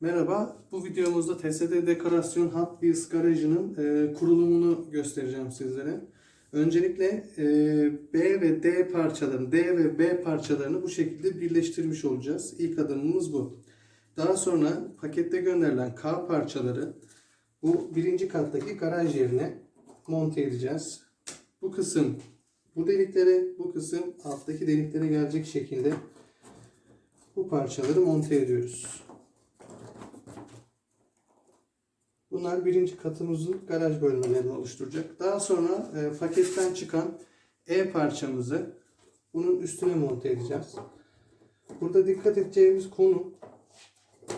Merhaba, bu videomuzda TSD Dekorasyon Hot Wheels garajının e, kurulumunu göstereceğim sizlere. Öncelikle e, B ve D parçalarını, D ve B parçalarını bu şekilde birleştirmiş olacağız. İlk adımımız bu. Daha sonra pakette gönderilen K parçaları bu birinci kattaki garaj yerine monte edeceğiz. Bu kısım bu deliklere, bu kısım alttaki deliklere gelecek şekilde bu parçaları monte ediyoruz. Bunlar birinci katımızın garaj bölmelerini oluşturacak. Daha sonra e, paketten çıkan E parçamızı bunun üstüne monte edeceğiz. Burada dikkat edeceğimiz konu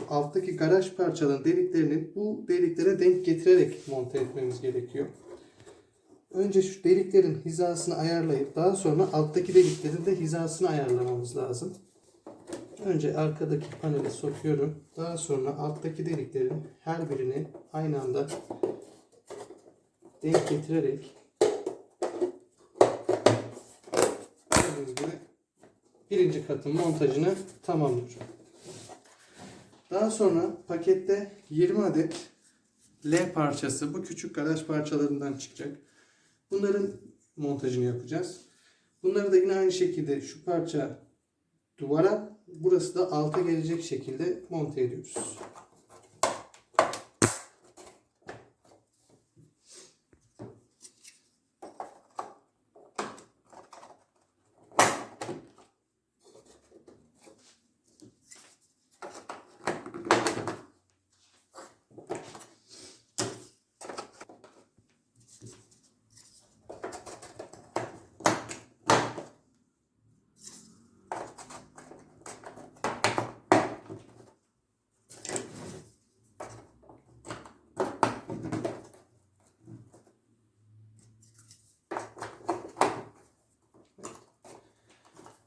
alttaki garaj parçaların deliklerini bu deliklere denk getirerek monte etmemiz gerekiyor. Önce şu deliklerin hizasını ayarlayıp daha sonra alttaki deliklerin de hizasını ayarlamamız lazım. Önce arkadaki panele sokuyorum. Daha sonra alttaki deliklerin her birini aynı anda denk getirerek gördüğünüz gibi birinci katın montajını tamamlıyorum. Daha sonra pakette 20 adet L parçası bu küçük garaj parçalarından çıkacak. Bunların montajını yapacağız. Bunları da yine aynı şekilde şu parça duvara burası da alta gelecek şekilde monte ediyoruz.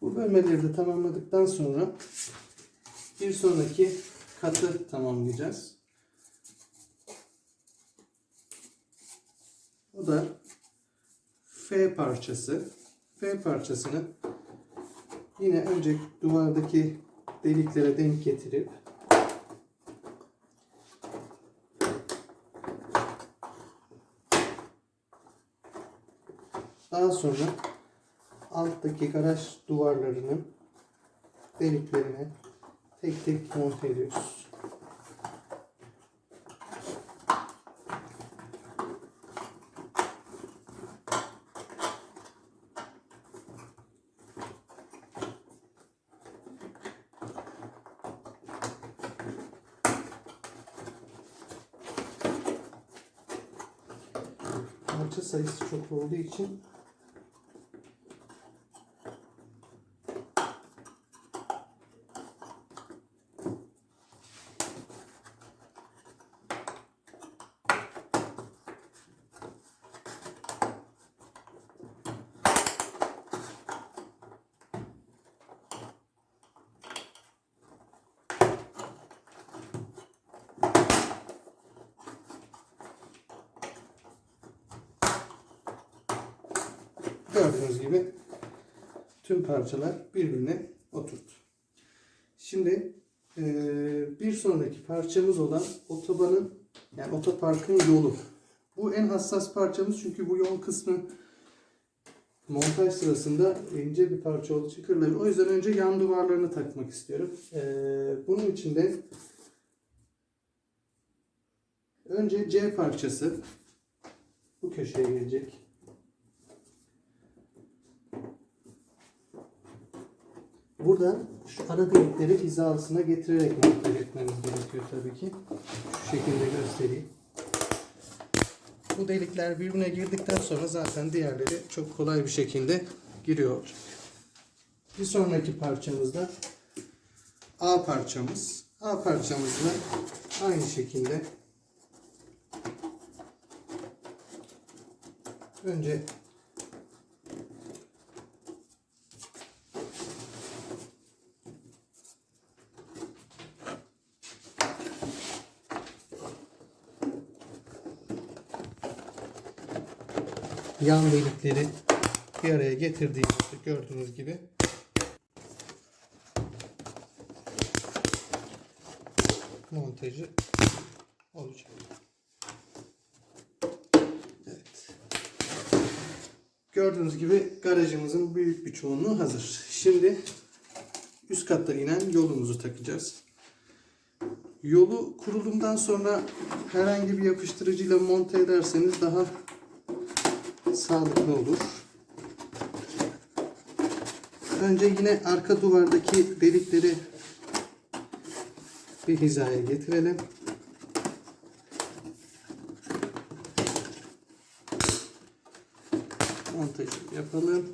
Bu bölmeleri de tamamladıktan sonra bir sonraki katı tamamlayacağız. O da F parçası. F parçasını yine önce duvardaki deliklere denk getirip daha sonra alttaki garaj duvarlarının deliklerine tek tek monte ediyoruz. Parça sayısı çok olduğu için Gördüğünüz gibi tüm parçalar birbirine oturdu. Şimdi eee, bir sonraki parçamız olan otobanın yani otoparkın yolu. Bu en hassas parçamız çünkü bu yol kısmı montaj sırasında ince bir parça olduğu için. O yüzden önce yan duvarlarını takmak istiyorum. Eee, bunun için de önce C parçası bu köşeye gelecek. Buradan şu ara delikleri hizasına getirerek montaj etmemiz gerekiyor tabii ki. Şu şekilde göstereyim. Bu delikler birbirine girdikten sonra zaten diğerleri çok kolay bir şekilde giriyor. Bir sonraki parçamızda A parçamız. A parçamızla aynı şekilde önce yan delikleri bir araya getirdiğimizde gördüğünüz gibi montajı olacak. Evet. Gördüğünüz gibi garajımızın büyük bir çoğunluğu hazır. Şimdi üst katta inen yolumuzu takacağız. Yolu kurulumdan sonra herhangi bir yapıştırıcıyla monte ederseniz daha sağlıklı olur. Önce yine arka duvardaki delikleri bir hizaya getirelim. Montajı yapalım.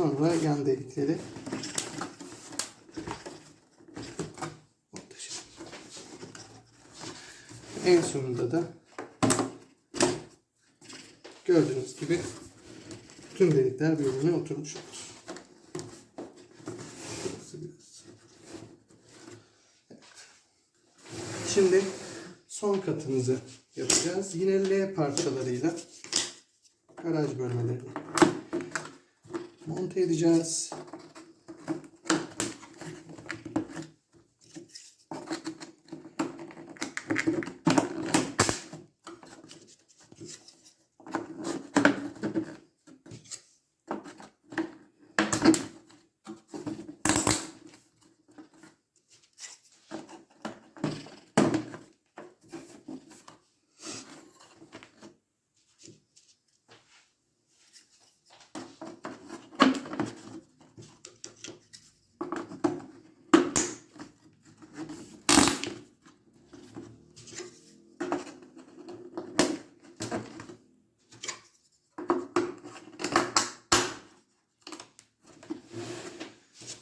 Sonra yan delikleri. En sonunda da gördüğünüz gibi tüm delikler birbirine oturmuş olur. Şimdi son katımızı yapacağız. Yine L parçalarıyla garaj bölmelerini monte edeceğiz.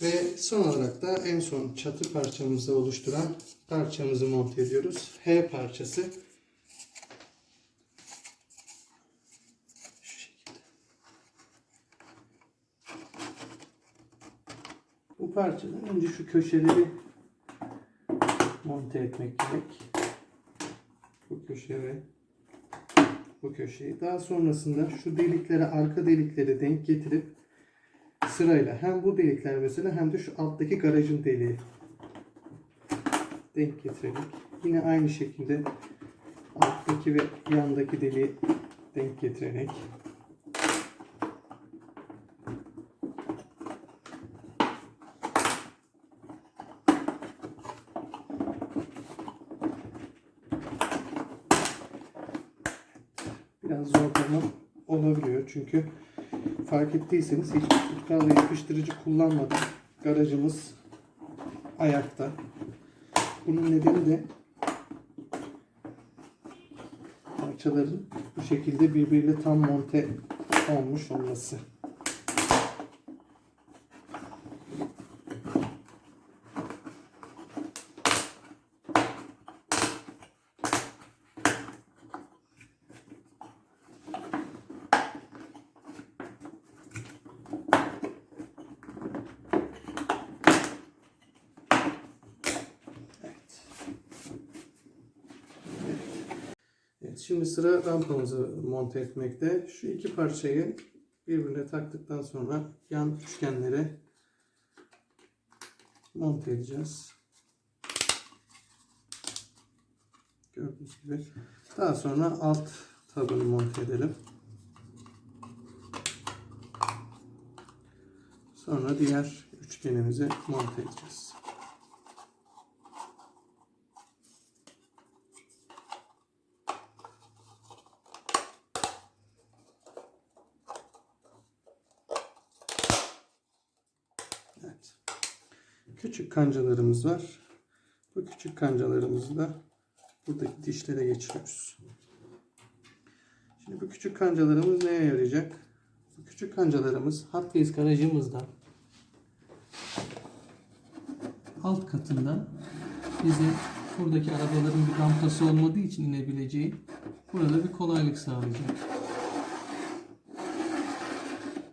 Ve son olarak da en son çatı parçamızı oluşturan parçamızı monte ediyoruz. H parçası. Şu şekilde. Bu parçadan önce şu köşeleri monte etmek gerek. Bu köşe ve bu köşeyi. Daha sonrasında şu deliklere, arka delikleri denk getirip sırayla. Hem bu delikler mesela hem de şu alttaki garajın deliği. Denk getirerek yine aynı şekilde alttaki ve yandaki deliği denk getirerek biraz zorlama olabiliyor çünkü fark ettiyseniz hiç tutkal ve yapıştırıcı kullanmadan garajımız ayakta. Bunun nedeni de parçaların bu şekilde birbiriyle tam monte olmuş olması. Şimdi sıra rampamızı monte etmekte. Şu iki parçayı birbirine taktıktan sonra yan üçgenlere monte edeceğiz. Gördüğünüz gibi. Daha sonra alt tabanı monte edelim. Sonra diğer üçgenimizi monte edeceğiz. Evet. Küçük kancalarımız var. Bu küçük kancalarımızı da buradaki dişlere geçiriyoruz. Şimdi bu küçük kancalarımız neye yarayacak? Bu küçük kancalarımız Hot Wheels garajımızda alt katında bize buradaki arabaların bir rampası olmadığı için inebileceği burada bir kolaylık sağlayacak.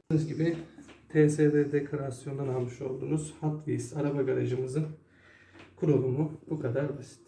Gördüğünüz gibi TSD dekorasyondan almış olduğunuz Hot Wheels araba garajımızın kurulumu bu kadar basit.